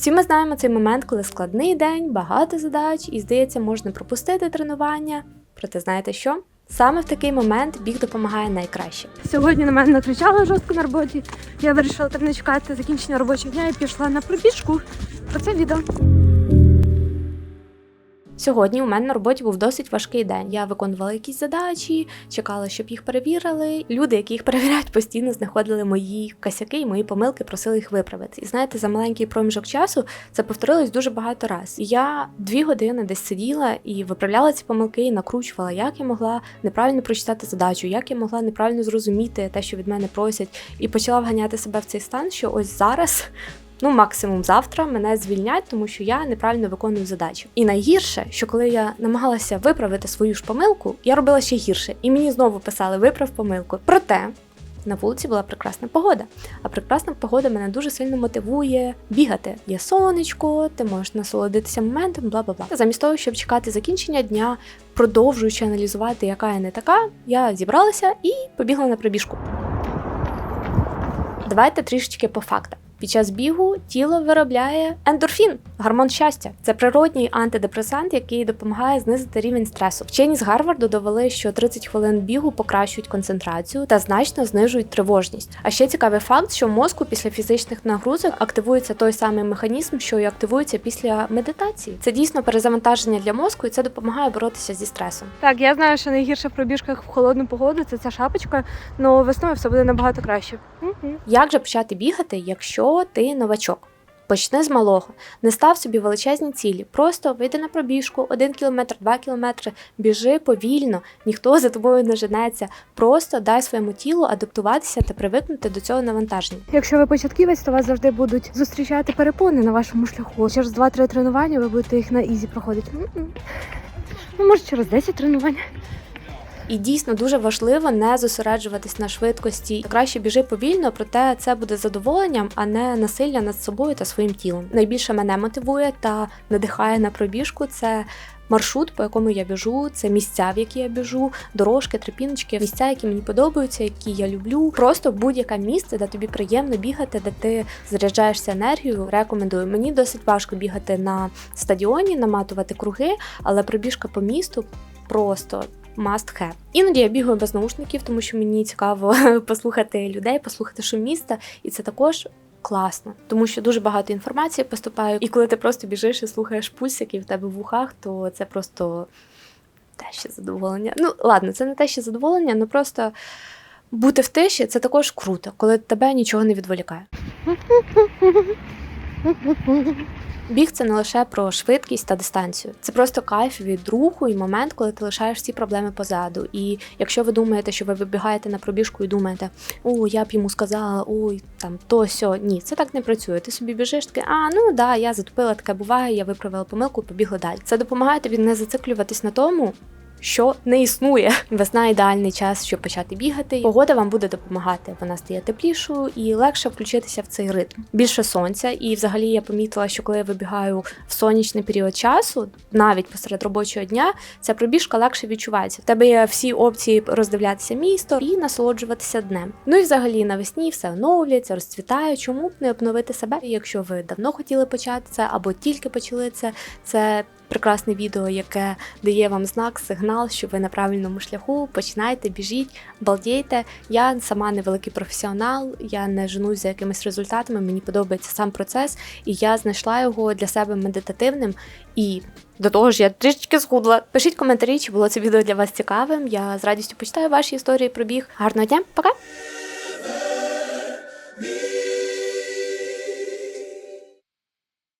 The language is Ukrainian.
Всі ми знаємо цей момент, коли складний день, багато задач, і здається, можна пропустити тренування. Проте знаєте що? Саме в такий момент біг допомагає найкраще. Сьогодні на мене накричали жорстко на роботі. Я вирішила так не чекати закінчення робочого дня і пішла на пробіжку. Про це відео. Сьогодні у мене на роботі був досить важкий день. Я виконувала якісь задачі, чекала, щоб їх перевірили. Люди, які їх перевіряють, постійно знаходили мої косяки і мої помилки, просили їх виправити. І знаєте, за маленький проміжок часу це повторилось дуже багато разів. Я дві години десь сиділа і виправляла ці помилки, і накручувала, як я могла неправильно прочитати задачу, як я могла неправильно зрозуміти те, що від мене просять, і почала вганяти себе в цей стан, що ось зараз ну максимум завтра мене звільнять, тому що я неправильно виконую задачу. І найгірше, що коли я намагалася виправити свою ж помилку, я робила ще гірше, і мені знову писали виправ помилку. Проте. На вулиці була прекрасна погода, а прекрасна погода мене дуже сильно мотивує бігати. Є сонечко, ти можеш насолодитися моментом, бла бла бла. Замість того, щоб чекати закінчення дня, продовжуючи аналізувати, яка я не така, я зібралася і побігла на пробіжку. Давайте трішечки по фактам. Під час бігу тіло виробляє ендорфін, гормон щастя. Це природній антидепресант, який допомагає знизити рівень стресу. Вчені з Гарварду довели, що 30 хвилин бігу покращують концентрацію та значно знижують тривожність. А ще цікавий факт, що в мозку після фізичних нагрузок активується той самий механізм, що й активується після медитації. Це дійсно перезавантаження для мозку, і це допомагає боротися зі стресом. Так, я знаю, що найгірша в пробіжках в холодну погоду це ця шапочка, але весною все буде набагато краще. Як же почати бігати, якщо ти новачок? Почни з малого, не став собі величезні цілі. Просто вийди на пробіжку, один кілометр, два кілометри, біжи повільно, ніхто за тобою не женеться. Просто дай своєму тілу адаптуватися та привикнути до цього навантаження. Якщо ви початківець, то вас завжди будуть зустрічати перепони на вашому шляху. Через 2-3 тренування ви будете їх на ізі проходити. Ну, може, через 10 тренувань. І дійсно дуже важливо не зосереджуватись на швидкості. Краще біжи повільно, проте це буде задоволенням, а не насилля над собою та своїм тілом. Найбільше мене мотивує та надихає на пробіжку. Це маршрут, по якому я біжу, це місця, в які я біжу, дорожки, трипіночки, місця, які мені подобаються, які я люблю. Просто будь-яке місце, де тобі приємно бігати, де ти заряджаєшся енергією. Рекомендую. Мені досить важко бігати на стадіоні, наматувати круги, але пробіжка по місту просто. Must have. Іноді я бігаю без наушників, тому що мені цікаво послухати людей, послухати шум міста, і це також класно, тому що дуже багато інформації поступає. І коли ти просто біжиш і слухаєш пульс, який в тебе в ухах, то це просто те ще задоволення. Ну, ладно, це не те ще задоволення, але просто бути в тиші це також круто, коли тебе нічого не відволікає. Біг це не лише про швидкість та дистанцію, це просто кайф від руху і момент, коли ти лишаєш всі проблеми позаду. І якщо ви думаєте, що ви вибігаєте на пробіжку і думаєте, о, я б йому сказала, ой, там то сьо. Ні, це так не працює. Ти собі біжиш, таке, а ну да, я затупила, таке буває, я виправила помилку, побігла далі. Це допомагає тобі не зациклюватись на тому, що не існує. Весна ідеальний час, щоб почати бігати. Погода вам буде допомагати. Вона стає теплішою і легше включитися в цей ритм. Більше сонця, і взагалі я помітила, що коли я вибігаю в сонячний період часу, навіть посеред робочого дня, ця пробіжка легше відчувається. В тебе є всі опції роздивлятися місто і насолоджуватися днем. Ну і взагалі навесні все оновлюється, розцвітає. Чому б не обновити себе? Якщо ви давно хотіли почати це або тільки почали це, це прекрасне відео, яке дає вам знак, сигнал, що ви на правильному шляху. Починайте, біжіть, балдійте. Я сама невеликий професіонал, я не женусь за якимись результатами. Мені подобається сам процес, і я знайшла його для себе медитативним і. До того ж, я трішечки схудла. Пишіть коментарі, чи було це відео для вас цікавим. Я з радістю почитаю ваші історії про біг. Гарного дня, пока!